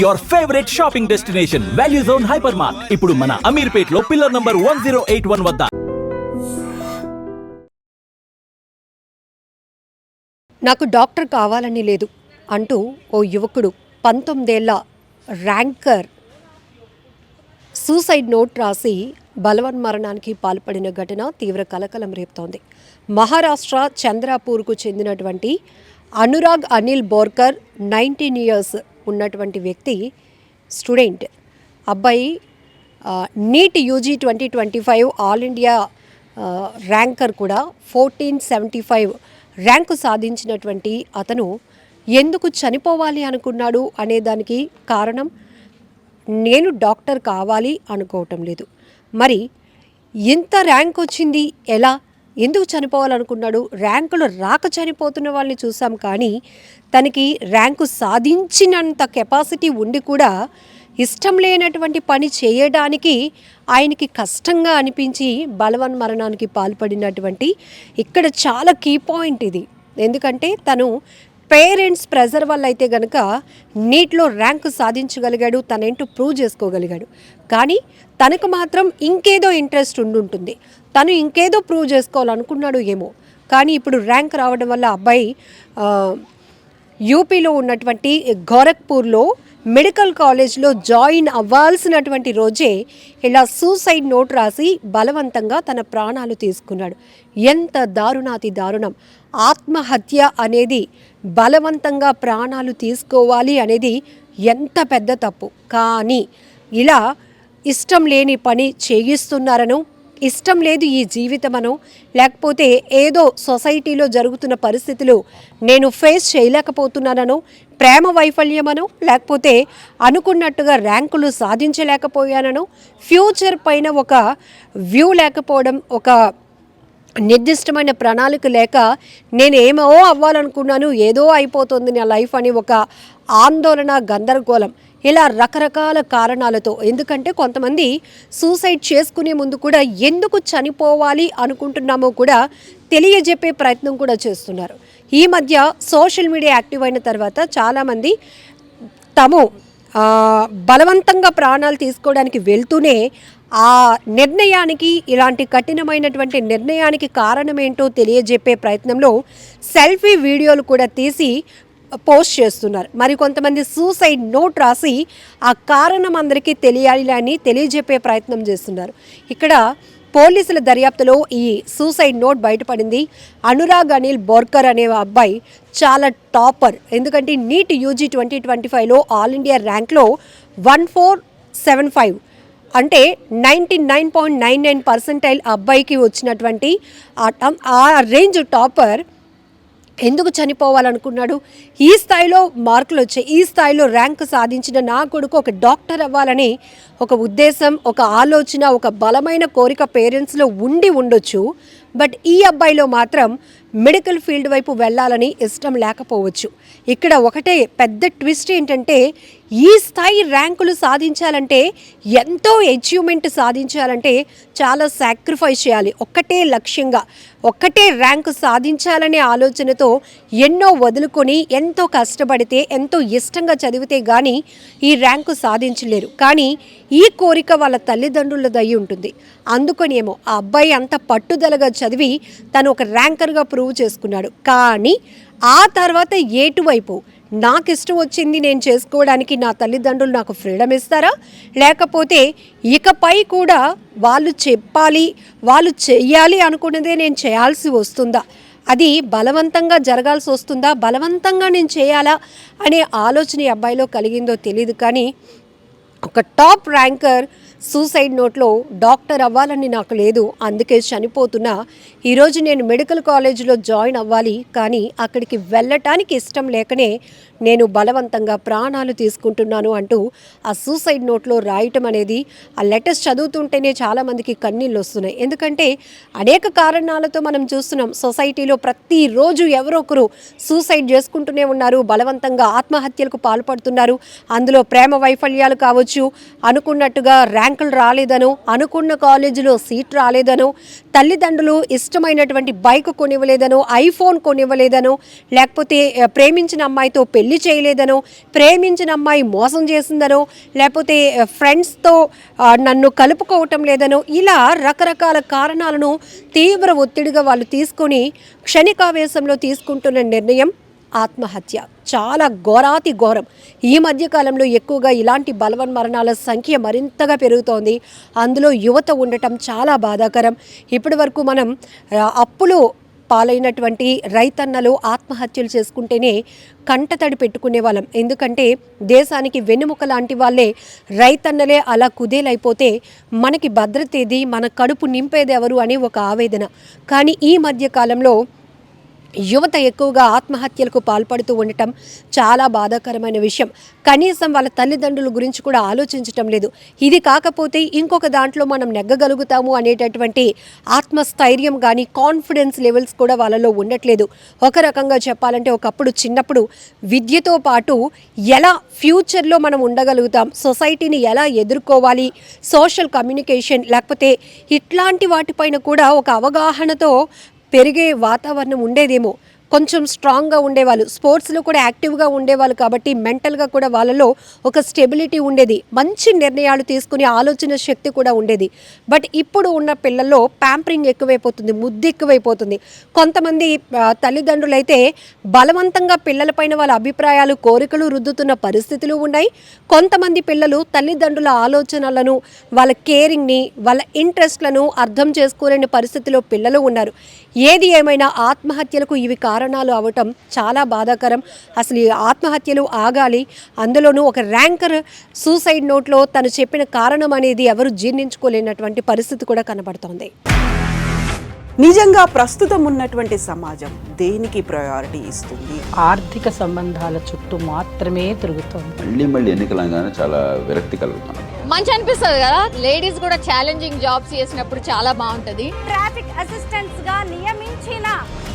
Your favourite shopping destination value zone hyper mart ఇప్పుడు మన అమీర్పేట్లో pillar number one zero eight one వద్ద. నాకు doctor కావాలని లేదు అంటూ ఓ యువకుడు పంతొమ్మిదేళ్ళ ర్యాంకర్ సూసైడ్ నోట్ రాసి బలవన్మరణానికి పాల్పడిన ఘటన తీవ్ర కలకలం రేపుతోంది. మహారాష్ట్ర చంద్రాపూర్కు చెందినటువంటి అనురాగ్ అనిల్ బోర్కర్ నైన్టీన్ ఇయర్స్ ఉన్నటువంటి వ్యక్తి స్టూడెంట్. అబ్బాయి NEET UG twenty twenty five all India ranker కూడా ఫోర్టీన్ సెవెంటీ ఫైవ్ ర్యాంకు సాధించినటువంటి అతను ఎందుకు చనిపోవాలి అనుకున్నాడు అనే దానికి కారణం నేను డాక్టర్ కావాలి అనుకోవటం లేదు. మరి ఇంత ర్యాంక్ వచ్చింది ఎలా? ఎందుకు చనిపోవాలనుకున్నాడు? ర్యాంకులు రాక చనిపోతున్న వాళ్ళని చూసాం కానీ తనకి ర్యాంకు సాధించినంత కెపాసిటీ ఉండి కూడా ఇష్టం లేనటువంటి పని చేయడానికి ఆయనకి కష్టంగా అనిపించి బలవన్ మరణానికి పాల్పడినటువంటి ఇక్కడ చాలా కీ పాయింట్ ఇది. ఎందుకంటే తను పేరెంట్స్ ప్రెజర్ వల్ల అయితే గనక నీట్లో ర్యాంక్ సాధించగలిగాడు తనేంటో ప్రూవ్ చేసుకోగలిగాడు. కానీ తనకు మాత్రం ఇంకేదో ఇంట్రెస్ట్ ఉండుంటుంది. తను ఇంకేదో ప్రూవ్ చేసుకోవాలనుకున్నాడు ఏమో. కానీ ఇప్పుడు ర్యాంక్ రావడం వల్ల అబ్బాయి యూపీలో ఉన్నటువంటి గోరఖ్పూర్లో మెడికల్ కాలేజ్లో జాయిన్ అవ్వాల్సినటువంటి రోజే ఇలా సూసైడ్ నోట్ రాసి బలవంతంగా తన ప్రాణాలు తీసుకున్నాడు. ఎంత దారుణాతి దారుణం. ఆత్మహత్య అనేది బలవంతంగా ప్రాణాలు తీసుకోవాలి అనేది ఎంత పెద్ద తప్పు. కానీ ఇలా ఇష్టం లేని పని చేయిస్తున్నారను ఇష్టం లేదు ఈ జీవితమనో లేకపోతే ఏదో సొసైటీలో జరుగుతున్న పరిస్థితులు నేను ఫేస్ చేయలేకపోతున్నాననో. ప్రేమ వైఫల్యమనో లేకపోతే అనుకున్నట్టుగా ర్యాంకులు సాధించలేకపోయాననో. ఫ్యూచర్ పైన ఒక వ్యూ లేకపోవడం ఒక నిర్దిష్టమైన ప్రణాళిక లేక నేను ఏమో అవ్వాలనుకున్నాను ఏదో అయిపోతుంది నా లైఫ్ అని ఒక ఆందోళన గందరగోళం. ఇలా రకరకాల కారణాలతో. ఎందుకంటే కొంతమంది సూసైడ్ చేసుకునే ముందు కూడా ఎందుకు చనిపోవాలి అనుకుంటున్నామో కూడా తెలియజెప్పే ప్రయత్నం కూడా చేస్తున్నారు. ఈ మధ్య సోషల్ మీడియా యాక్టివ్ అయిన తర్వాత చాలామంది తము బలవంతంగా ప్రాణాలు తీసుకోవడానికి వెళ్తూనే ఆ నిర్ణయానికి ఇలాంటి కఠినమైనటువంటి నిర్ణయానికి కారణమేంటో తెలియజెప్పే ప్రయత్నంలో సెల్ఫీ వీడియోలు కూడా తీసి పోస్ట్ చేస్తున్నారు. మరి కొంతమంది సూసైడ్ నోట్ రాసి ఆ కారణం అందరికీ తెలియాలి అని తెలియజెప్పే ప్రయత్నం చేస్తున్నారు. ఇక్కడ పోలీసుల దర్యాప్తులో ఈ సూసైడ్ నోట్ బయటపడింది. అనురాగ్ అనిల్ బోర్కర్ అనే అబ్బాయి చాలా టాపర్. ఎందుకంటే నీట్ యూజీ ట్వంటీ ట్వంటీ ఫైవ్లో ఆల్ ఇండియా ర్యాంక్లో వన్ ఫోర్ సెవెన్ ఫైవ్ అంటే ninety nine point nine nine percentile అబ్బాయికి వచ్చినటువంటి ఆ ఆ రేంజ్ టాపర్ ఎందుకు చనిపోవాలనుకున్నాడు? ఈ స్థాయిలో మార్కులు వచ్చాయి. ఈ స్థాయిలో ర్యాంక్ సాధించిన నా కొడుకు ఒక డాక్టర్ అవ్వాలని ఒక ఉద్దేశం ఒక ఆలోచన ఒక బలమైన కోరిక పేరెంట్స్లో ఉండి ఉండొచ్చు. బట్ ఈ అబ్బాయిలో మాత్రం మెడికల్ ఫీల్డ్ వైపు వెళ్ళాలని ఇష్టం లేకపోవచ్చు. ఇక్కడ ఒకటే పెద్ద ట్విస్ట్ ఏంటంటే ఈ స్థాయి ర్యాంకులు సాధించాలంటే ఎంతో అచీవ్మెంట్ సాధించాలంటే చాలా సాక్రిఫైస్ చేయాలి. ఒక్కటే లక్ష్యంగా ఒక్కటే ర్యాంకు సాధించాలనే ఆలోచనతో ఎన్నో వదులుకొని ఎంతో కష్టపడితే ఎంతో ఇష్టంగా చదివితే కానీ ఈ ర్యాంకు సాధించలేరు. కానీ ఈ కోరిక వాళ్ళ తల్లిదండ్రులది అయి ఉంటుంది. అందుకనేమో ఆ అబ్బాయి అంత పట్టుదలగా చదివి తను ఒక ర్యాంకర్గా ప్రూవ్ చేసుకున్నాడు. కానీ ఆ తర్వాత ఏటువైపు నాకు ఇష్టం వచ్చింది నేను చేసుకోవడానికి నా తల్లిదండ్రులు నాకు ఫ్రీడమ్ ఇస్తారా? లేకపోతే ఇకపై కూడా వాళ్ళు చెప్పాలి వాళ్ళు చెయ్యాలి అనుకున్నదే నేను చేయాల్సి వస్తుందా? అది బలవంతంగా జరగాల్సి వస్తుందా? బలవంతంగా నేను చేయాలా? అనే ఆలోచన ఈ అబ్బాయిలో కలిగిందో తెలియదు కానీ ఒక టాప్ ర్యాంకర్ సూసైడ్ నోట్లో డాక్టర్ అవ్వాలని నాకు లేదు అందుకే చనిపోతున్నా. ఈరోజు నేను మెడికల్ కాలేజీలో జాయిన్ అవ్వాలి కానీ అక్కడికి వెళ్ళటానికి ఇష్టం లేకనే నేను బలవంతంగా ప్రాణాలు తీసుకుంటున్నాను అంటూ ఆ సూసైడ్ నోట్లో రాయటం అనేది ఆ లెటర్స్ చదువుతుంటేనే చాలామందికి కన్నీళ్ళు వస్తున్నాయి. ఎందుకంటే అనేక కారణాలతో మనం చూస్తున్నాం సొసైటీలో ప్రతిరోజు ఎవరో ఒకరు సూసైడ్ చేసుకుంటూనే ఉన్నారు బలవంతంగా ఆత్మహత్యలకు పాల్పడుతున్నారు. అందులో ప్రేమ వైఫల్యాలు కావచ్చు అనుకున్నట్టుగా ర్యాంక్ ర్యాంకులు రాలేదనో అనుకున్న కాలేజీలో సీట్ రాలేదనో తల్లిదండ్రులు ఇష్టమైనటువంటి బైక్ కొనివ్వలేదనో ఐఫోన్ కొనివ్వలేదనో లేకపోతే ప్రేమించిన అమ్మాయితో పెళ్ళి చేయలేదనో ప్రేమించిన అమ్మాయి మోసం చేసిందనో లేకపోతే ఫ్రెండ్స్తో నన్ను కలుపుకోవటం లేదనో ఇలా రకరకాల కారణాలను తీవ్ర ఒత్తిడిగా వాళ్ళు తీసుకొని క్షణికావేశంలో తీసుకుంటున్న నిర్ణయం ఆత్మహత్య. చాలా ఘోరాతి ఘోరం. ఈ మధ్య కాలంలో ఎక్కువగా ఇలాంటి బలవన్ మరణాల సంఖ్య మరింతగా పెరుగుతోంది. అందులో యువత ఉండటం చాలా బాధాకరం. ఇప్పటి వరకు మనం అప్పులు పాలైనటువంటి రైతన్నలు ఆత్మహత్యలు చేసుకుంటేనే కంటతడి పెట్టుకునే వాళ్ళం. ఎందుకంటే దేశానికి వెన్నెముక లాంటి వాళ్ళే రైతన్నలే అలా కుదేలైపోతే మనకి భద్రత ఏది మన కడుపు నింపేది ఎవరు అని ఒక ఆవేదన. కానీ ఈ మధ్య కాలంలో యువత ఎక్కువగా ఆత్మహత్యలకు పాల్పడుతూ ఉండటం చాలా బాధాకరమైన విషయం. కనీసం వాళ్ళ తల్లిదండ్రుల గురించి కూడా ఆలోచించటం లేదు. ఇది కాకపోతే ఇంకొక దాంట్లో మనం నెగ్గగలుగుతాము అనేటటువంటి ఆత్మస్థైర్యం కానీ కాన్ఫిడెన్స్ లెవెల్స్ కూడా వాళ్ళలో ఉండట్లేదు. ఒక రకంగా చెప్పాలంటే ఒకప్పుడు చిన్నప్పుడు విద్యతో పాటు ఎలా ఫ్యూచర్లో మనం ఉండగలుగుతాం సొసైటీని ఎలా ఎదుర్కోవాలి సోషల్ కమ్యూనికేషన్ లేకపోతే ఇట్లాంటి వాటిపైన కూడా ఒక అవగాహనతో పెరిగే వాతావరణం ఉండేదేమో. కొంచెం స్ట్రాంగ్గా ఉండేవాళ్ళు. స్పోర్ట్స్లో కూడా యాక్టివ్గా ఉండేవాళ్ళు కాబట్టి మెంటల్గా కూడా వాళ్ళలో ఒక స్టెబిలిటీ ఉండేది. మంచి నిర్ణయాలు తీసుకునే ఆలోచన శక్తి కూడా ఉండేది. బట్ ఇప్పుడు ఉన్న పిల్లల్లో ప్యాంపరింగ్ ఎక్కువైపోతుంది ముద్దు ఎక్కువైపోతుంది. కొంతమంది తల్లిదండ్రులైతే బలవంతంగా పిల్లలపైన వాళ్ళ అభిప్రాయాలు కోరికలు రుద్దుతున్న పరిస్థితులు ఉన్నాయి. కొంతమంది పిల్లలు తల్లిదండ్రుల ఆలోచనలను వాళ్ళ కేరింగ్ని వాళ్ళ ఇంట్రెస్ట్లను అర్థం చేసుకోలేని పరిస్థితిలో పిల్లలు ఉన్నారు. ఏది ఏమైనా ఆత్మహత్యలకు ఇవి కారణాలు అవటం చాలా బాధాకరం. అసలు ఈ ఆత్మహత్యలు ఆగాలి. అందులోనూ ఒక ర్యాంకర్ సూసైడ్ నోట్లో తను చెప్పిన కారణం అనేది ఎవరు జీర్ణించుకోలేనటువంటి పరిస్థితి కూడా కనబడుతోంది. నిజంగా ప్రస్తుతం ఉన్నటువంటి సమాజం దేనికి ప్రయారిటీ ఇస్తుంది? ఆర్థిక సంబంధాల చుట్టూ మాత్రమే తిరుగుతోంది. మళ్ళీ మళ్ళీ ఎన్నికలంగానే చాలా విరక్తి కలుగుతాను మంచి అనిపిస్తుంది కదా? లేడీస్ కూడా ఛాలెంజింగ్ జాబ్స్ చేసినప్పుడు చాలా బాగుంటది. ట్రాఫిక్ అసిస్టెంట్స్గా నియమించిన